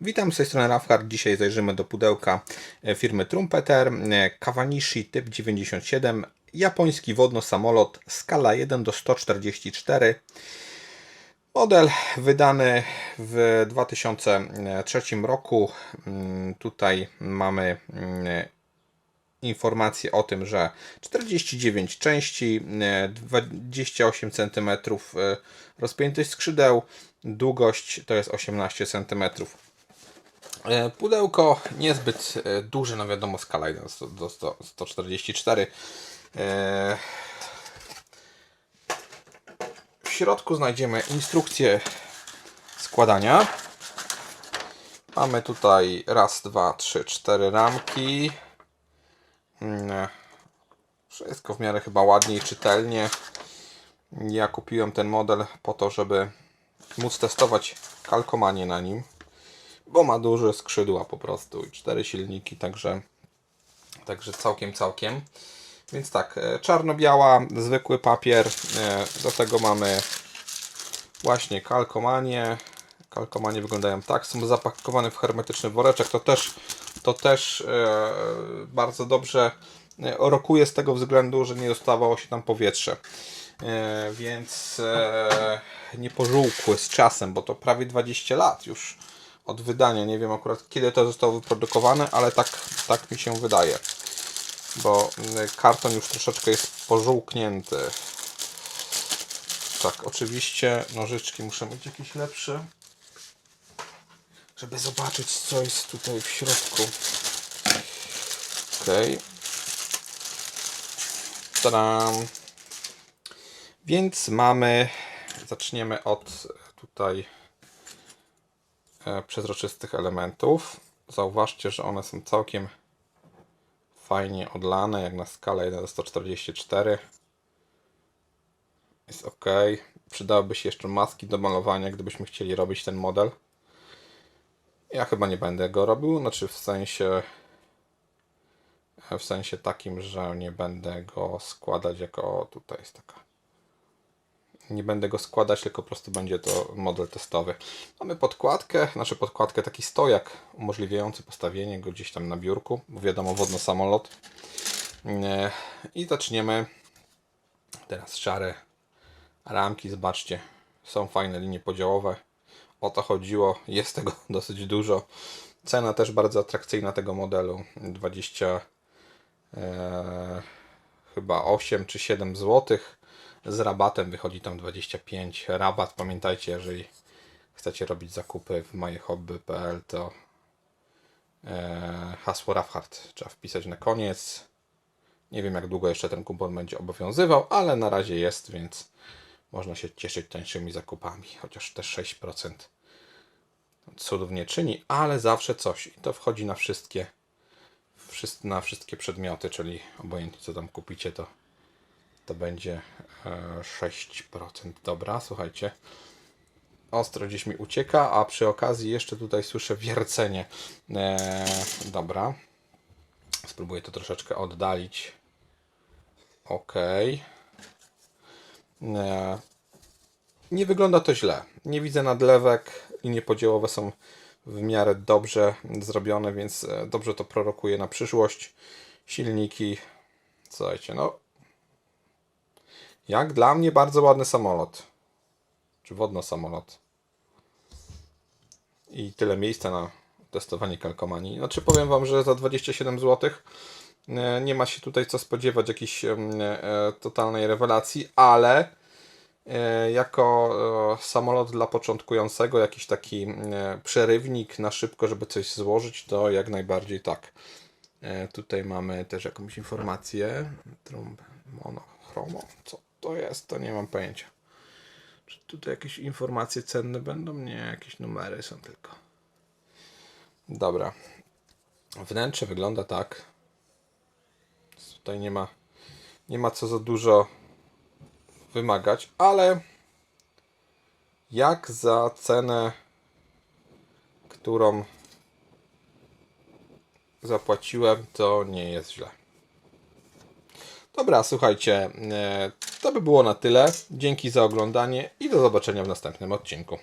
Witam z tej strony Rafhard. Dzisiaj zajrzymy do pudełka e, firmy Trumpeter e, Kawanishi typ 97 japoński wodno-samolot skala 1 do 144 Model wydany w 2003 roku. Mm, Tutaj mamy mm, informację o tym, że 49 części, e, 28 cm rozpiętość skrzydeł, długość to jest 18 cm. E, Pudełko niezbyt e, duże, no wiadomo, skala 1 do- do 100 144. E, W środku znajdziemy instrukcję składania. Mamy tutaj raz, dwa, trzy, cztery ramki. Mm, Wszystko w miarę chyba ładnie i czytelnie. Ja kupiłem ten model po to, żeby móc testować kalkomanię na nim, bo ma duże skrzydła po prostu i cztery silniki, także, także całkiem, całkiem. Więc tak, e, czarno-biała, zwykły papier, e, do tego mamy właśnie kalkomanie. Kalkomanie wyglądają tak, są zapakowane w hermetyczny woreczek, to też, to też e, bardzo dobrze rokuje z tego względu, że nie dostawało się tam powietrze. Więc nie pożółkły z czasem, bo to prawie 20 lat już od wydania. Nie wiem akurat kiedy to zostało wyprodukowane, ale tak, tak mi się wydaje. Bo mm, karton już troszeczkę jest pożółknięty. Tak, oczywiście nożyczki muszę mieć jakieś lepsze, żeby zobaczyć co jest tutaj w środku. Okej. Tadam. Więc mamy, zaczniemy od tutaj przezroczystych elementów. Zauważcie, że one są całkiem fajnie odlane, jak na skalę 1 do 144. Jest ok. Przydałyby się jeszcze maski do malowania, gdybyśmy chcieli robić ten model. Ja chyba nie będę go robił, znaczy w sensie w sensie takim, że nie będę go składać jako tutaj jest taka nie będę go składać, tylko po prostu będzie to model testowy. Mamy podkładkę, znaczy podkładkę, taki stojak umożliwiający postawienie go gdzieś tam na biurku, bo wiadomo, wodno samolot. Nie. I zaczniemy teraz szare ramki, zobaczcie, są fajne linie podziałowe. O to chodziło, jest tego dosyć dużo. Cena też bardzo atrakcyjna tego modelu, 20 e, chyba 8 czy 7 złotych z rabatem wychodzi tam 25 rabat. Pamiętajcie, jeżeli chcecie robić zakupy w myhobby.pl, to e, hasło Rafhard trzeba wpisać na koniec. Nie wiem, jak długo jeszcze ten kupon będzie obowiązywał, ale na razie jest, więc można się cieszyć tańszymi zakupami, chociaż też 6% cudów nie czyni, ale zawsze coś. I to wchodzi na wszystkie, wszys- na wszystkie przedmioty, czyli obojętnie co tam kupicie, to to będzie e, 6%. Dobra, słuchajcie. Ostro gdzieś mi ucieka, a przy okazji jeszcze tutaj słyszę wiercenie. E, dobra. Spróbuję to troszeczkę oddalić. Ok. E, nie wygląda to źle. Nie widzę nadlewek. Linie podziełowe są w miarę dobrze zrobione, więc e, dobrze to prorokuje na przyszłość. Silniki. Słuchajcie, no jak dla mnie bardzo ładny samolot. Czy wodno samolot. I tyle miejsca na testowanie kalkomanii. Znaczy powiem Wam, że za 27 zł nie ma się tutaj co spodziewać jakiejś e, totalnej rewelacji, ale e, jako e, samolot dla początkującego, jakiś taki e, przerywnik na szybko, żeby coś złożyć, to jak najbardziej tak. E, Tutaj mamy też jakąś informację. Trump monochromo. Co to jest? To nie mam pojęcia. Czy tutaj jakieś informacje cenne będą? Nie, jakieś numery są tylko. Dobra. Wnętrze wygląda tak. Tutaj nie ma, nie ma co za dużo wymagać, ale jak za cenę, którą zapłaciłem, to nie jest źle. Dobra, słuchajcie, e, to by było na tyle. Dzięki za oglądanie i do zobaczenia w następnym odcinku.